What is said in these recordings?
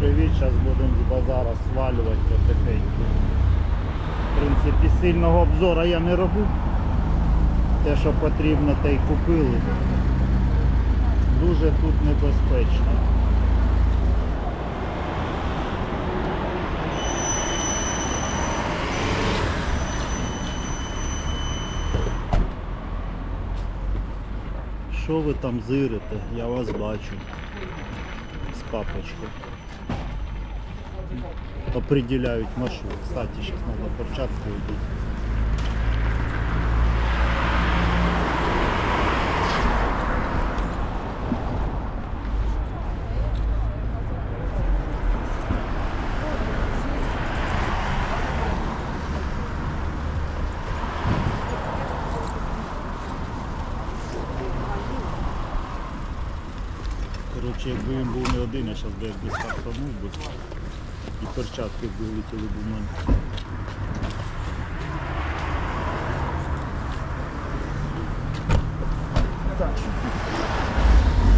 привіт, зараз будемо з базара свалювати потихеньку. В принципі, сильного обзору я не роблю. Те, що потрібно, те й купили. Дуже тут небезпечно. Що ви там зирите? Я вас бачу з папочкою. Определяють маршрут. Кстати, сейчас надо одеть. Коротше, якби він був не один, я зараз би якби стартанув би. Перчатки вилетіли б у мене.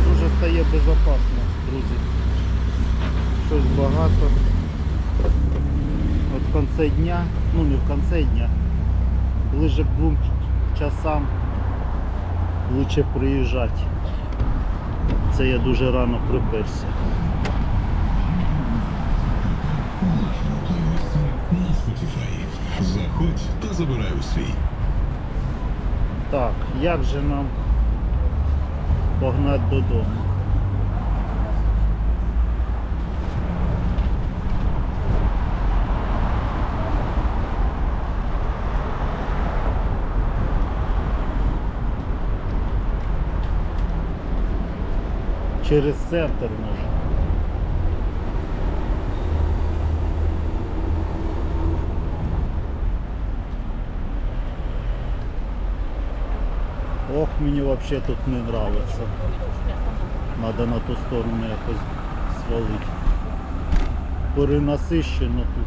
Дуже стає безпечно, друзі. Щось багато. От в кінці дня, ну не в кінці дня, ближе к двом часам лучше приїжджати. Це я дуже рано приперся. У свій. Так, як же нам погнати додому? Через центр може. Ох, мені взагалі тут не нравится. Надо на ту сторону якось свалити. Перенасищено тут.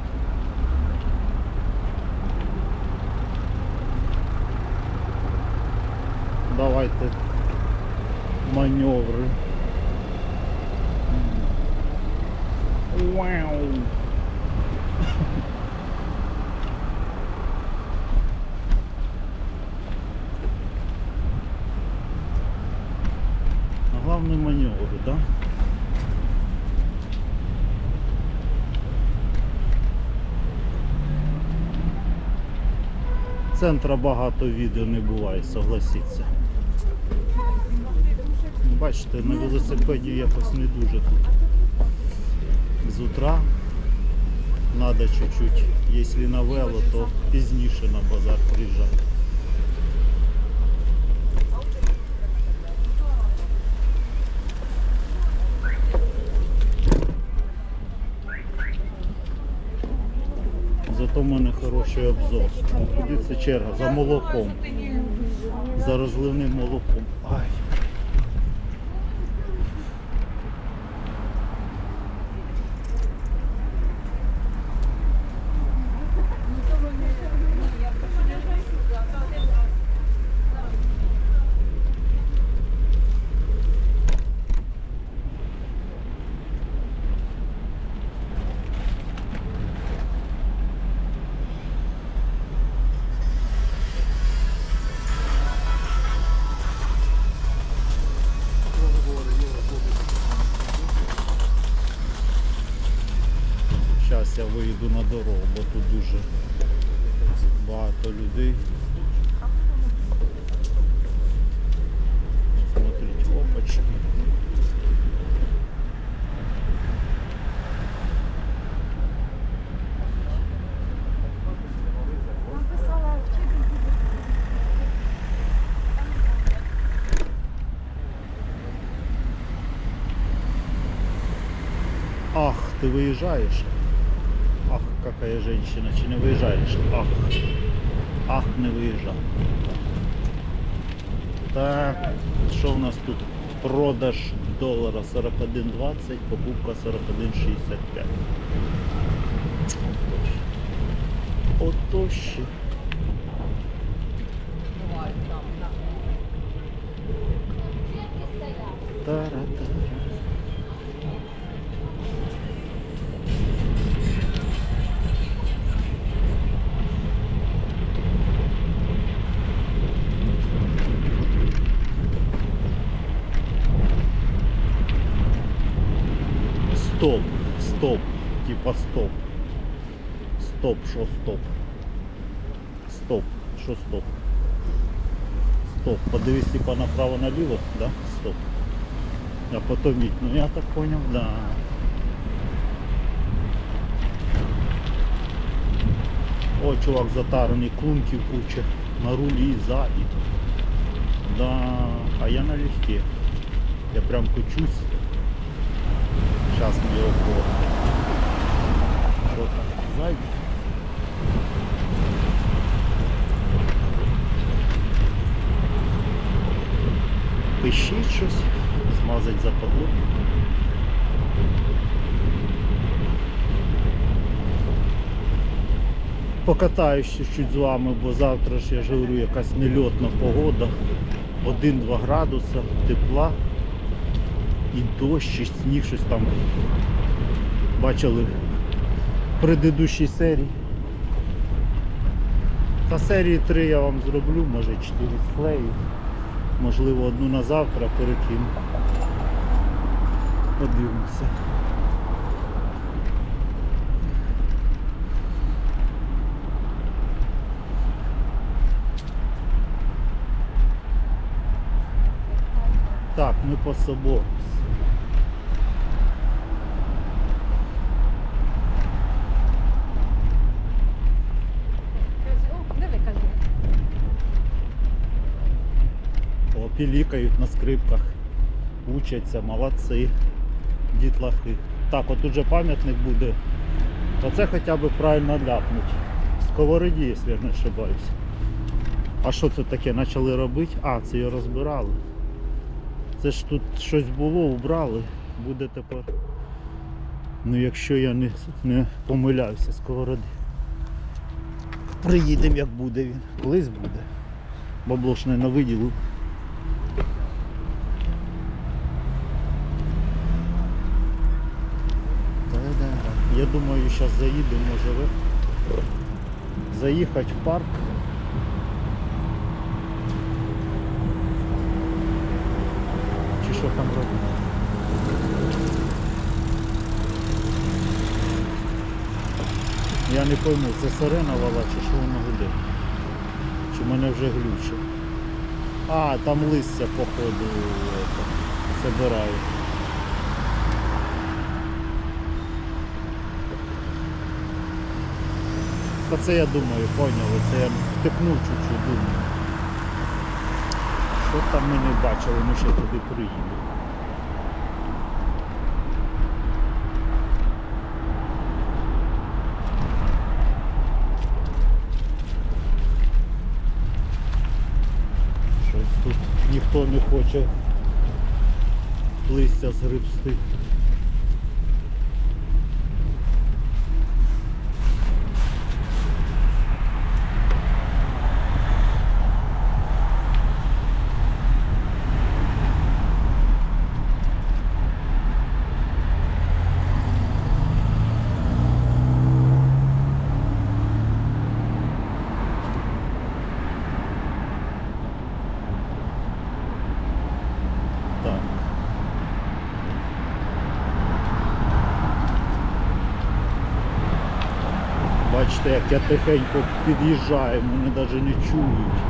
Давайте маневри. Вау. А Главный да? Центра багато відео не буває, согласіться. Бачите, на велосипеді якось не дуже тут. З утра надо чуть-чуть, якщо на вело, то пізніше на базар приїжджати. Зато в мене хороший обзор. Куди це черга? За молоком. За розливним молоком. Ай. Дорогу, бо тут дуже багато людей. Смотрите, опачки. Ах, ты выезжаешь? Какая женщина, чи не выезжаешь? Ах, ах, не виїжджав. Так, що в нас тут? Продаж долара 41.20, покупка 41.65. Ото ще. Типа стоп. Стоп, що стоп? Стоп, що стоп? Стоп, подивись типа направо наліво, да? Стоп. А потом їдь. Ну я так понял, да. О, чувак затарений, клунків куча. На рулі і ззаді. Да, а я налегке. Я прям кучусь. Сейчас мы его Сзади? Пищить щось, змазать западло. Покатаюсь чуть з вами, бо завтра ж я ж говорю, якась нельотна погода. 1-2 градуса тепла і дощ, і сніг щось там бачили предыдущій серії. Та серії 3 я вам зроблю, може 4 склею. Можливо одну на завтра перекину. Подивимося. Так, ми по собору. О, диви, кажу. О, пілікають на скрипках, учаться, молодці, дітлахи. Так, от тут же пам'ятник буде. Оце хоча б правильно ляпнуть. Сковороді, якщо я не ошибаюсь. А що це таке? Почали робити? А, це його розбирали. Це ж тут щось було, убрали. Буде тепер. Ну якщо я не, не помиляюся, сковороди. Приїдемо як буде він. Колись буде. Бабло ж не думаю, зараз заїдемо, може ви заїхати в парк. Чи що там робити? Я не пойму, це сирена вала чи що вона гуде? Чи мене вже глюче? А, там листя походу это, Та це я думаю, поняли, це я втикнув чуть-чуть, думаю. Що там ми не бачили, ми ще туди приїдемо. Щось тут ніхто не хоче листя згребсти. Так. Бачите, як я тихенько під'їжджаю, мене навіть не чують.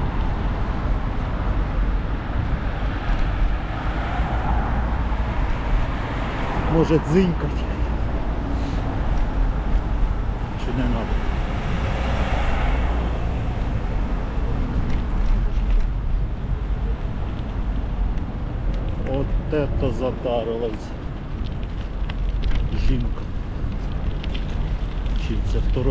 Може дзинькать. Чи не треба? От это затарилась жінка. Чи це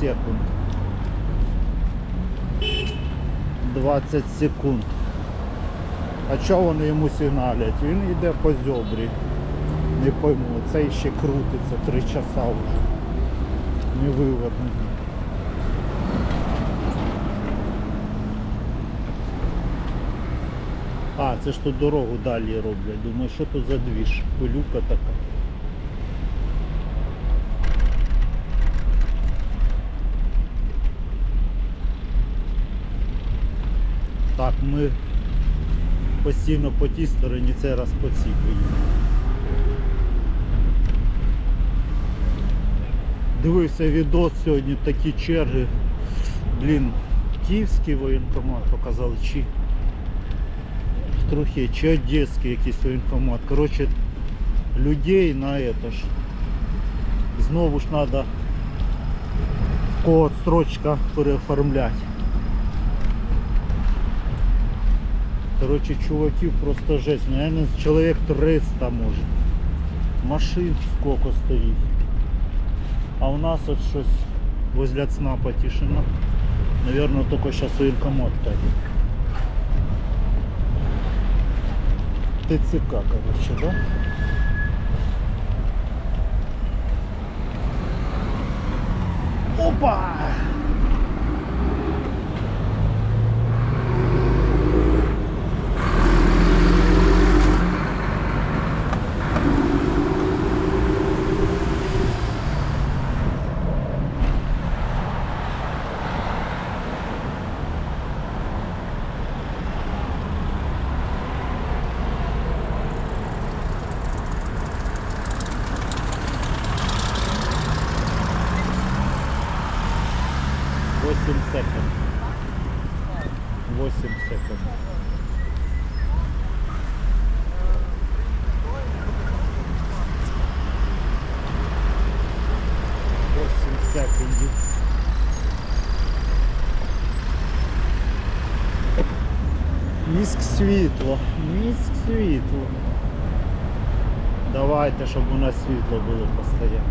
секунд. 20 секунд. А чого вони йому сигналять? Він йде по зьобрі. Не пойму, цей ще крутиться 3 часа вже. Не вивернений. А, це ж тут дорогу далі роблять. Думаю, що тут за двіж? Пилюка така. Так, ми постійно по тій стороні, цей раз по цій поїдемо. Дивився відос сьогодні, такі черги. Блін, київський воєнкомат показали, чи трохи, чи одеський якийсь воєнкомат. Коротше, людей на это ж. Знову ж треба в кого строчка переоформляти. Короче, чуваків просто жесть. Наверное, чоловік 300 може. Машин сколько стоїть. А у нас от щось возле ЦНАПа тишина. Наверное, только сейчас военкомат катит. ТЦК, короче, да? Опа! світло. Міськ світло. Давайте, щоб у нас світло було постійно.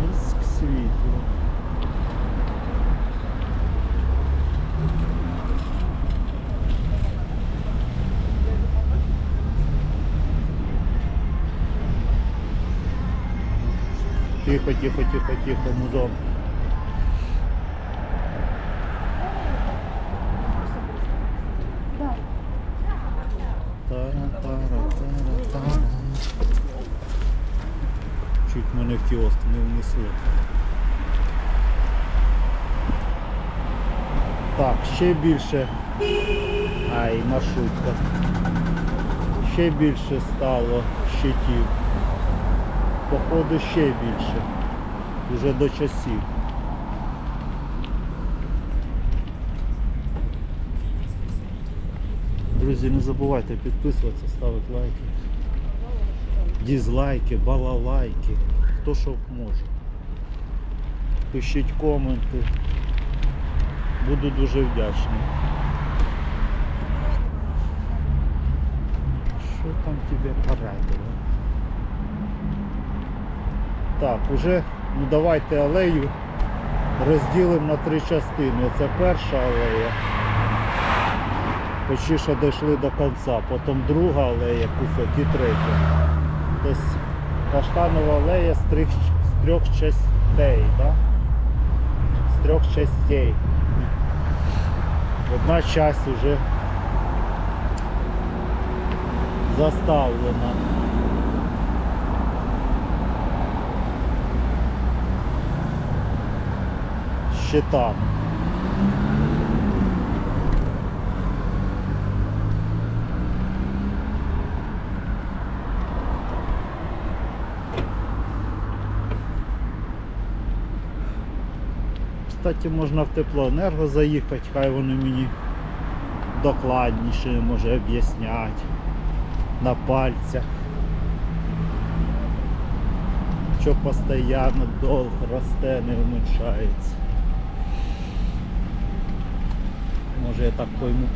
Міськ світло. Тихо, тихо, тихо, тихо, музон. Не. Так, ще більше. Ай, маршрутка. Ще більше стало щитів. Походу ще більше. Уже до часів. Друзі, не забувайте підписуватися, ставити лайки. Дізлайки, балалайки. Хто що може. Пишіть коменти. Буду дуже вдячний. Що там тебе порадило? Так, уже ну давайте алею розділимо на три частини. Це перша алея. Почти що дійшли до кінця, потім друга алея, кусок і третя. Тобто каштанова алея з трьох, з трьох частей, да? З трьох частей. Одна часть уже заставлена. Щитами. Кстати, можна в теплоенерго заїхати, хай вони мені докладніше може об'яснять на пальцях. Що постійно долг росте, не уменьшається. Може я так пойму.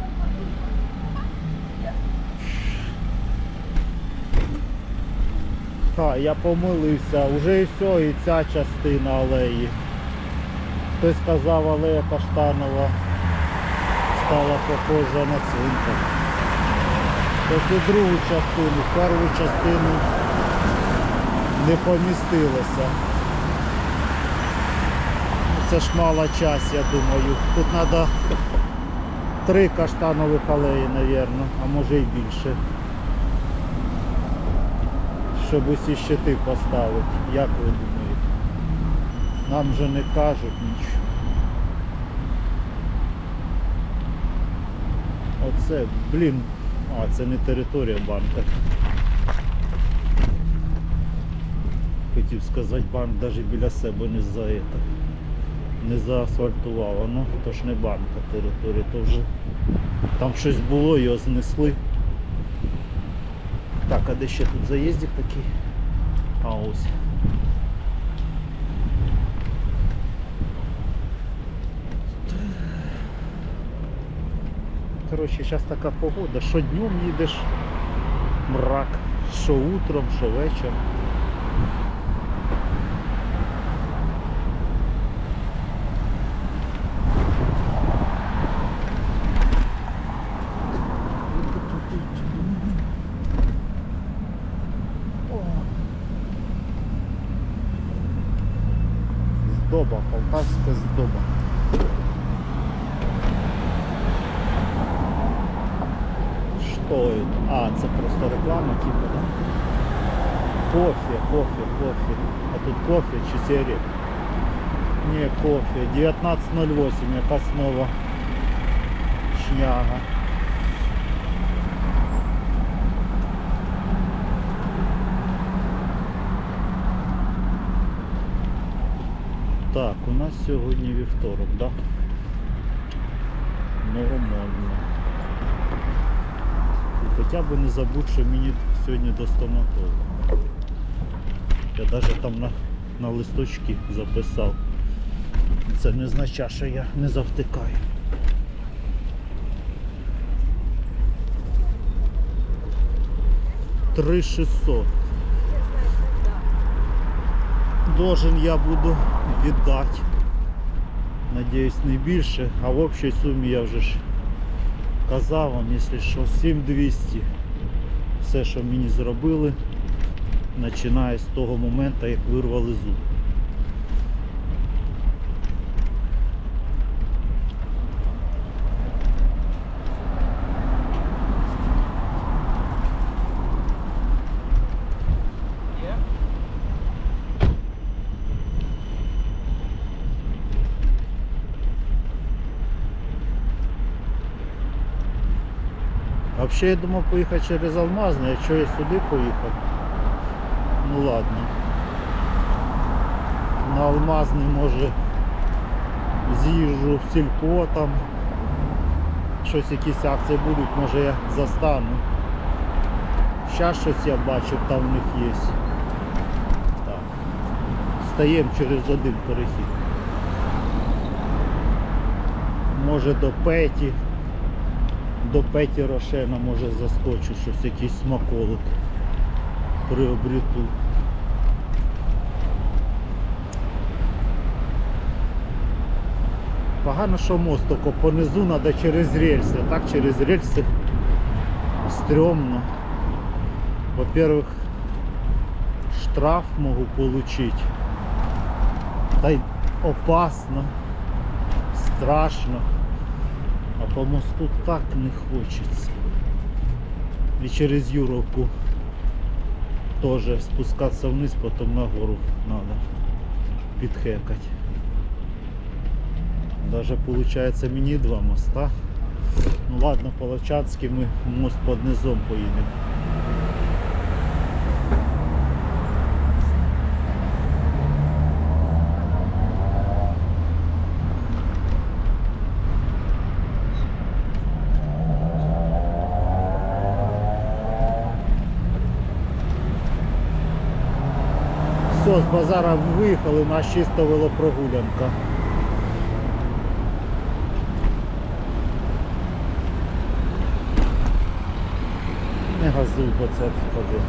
Ха, я помилився, вже і все, і ця частина алеї. Хтось сказав, алея Каштанова стала похожа на цвинтар. Тобто другу частину, першу частину не помістилося. Це ж мала час, я думаю. Тут треба три каштанових алеї, мабуть, а може і більше. Щоб усі щити поставити. Як ви думаєте? Нам же не кажуть нічого. Оце, блін, а це не територія банка. Хотів сказати, банк навіть біля себе не за это, не заасфальтував. Ну, то ж не банка територія, то вже там щось було, його знесли. Так, а де ще тут заїздик такий? А ось. Коротше, зараз така погода, що днем їдеш мрак, що утром, що вечором. О. Здоба, полтавська здоба. Что это? А, це просто реклама, типу, да? Кофе, кофе, кофе. А тут кофе чи сигарет? Не, кофе. 19.08, якась нова шняга. Так, у нас сьогодні вівторок, да? Нормально. І хоча б не забудь, що мені сьогодні до стоматолога. Я навіть там на, на листочки записав. Це не означає, що я не завтикаю. Три шістсот. Должен я буду віддати. Надіюсь, не більше, а в общій сумі я вже ж казав вам, якщо що, 7200. Все, що мені зробили, починає з того моменту, як вирвали зуб. Взагалі я думав поїхати через Алмазне, якщо я сюди поїхав. Ну ладно. На Алмазний може з'їжджу в сільпо там. Щось якісь акції будуть, може я застану. Зараз щось я бачив, там в них є. Так. Стаємо через один перехід. Може до Петі до Петі Рошена може заскочу щось, якийсь смаколик приобрету. Погано, що мост тільки понизу треба через рельси, так через рельси стрьомно. Во-первых, штраф можу получить. Та й опасно, страшно. А по мосту так не хочеться. І через Юровку теж спускатися вниз, потім нагору треба підхекати. Даже получается мені два моста. Ну ладно, по Ловчанськи ми мост під низом поїдемо. З базара виїхали, у нас чисто велопрогулянка. Не газуй, бо це впаде.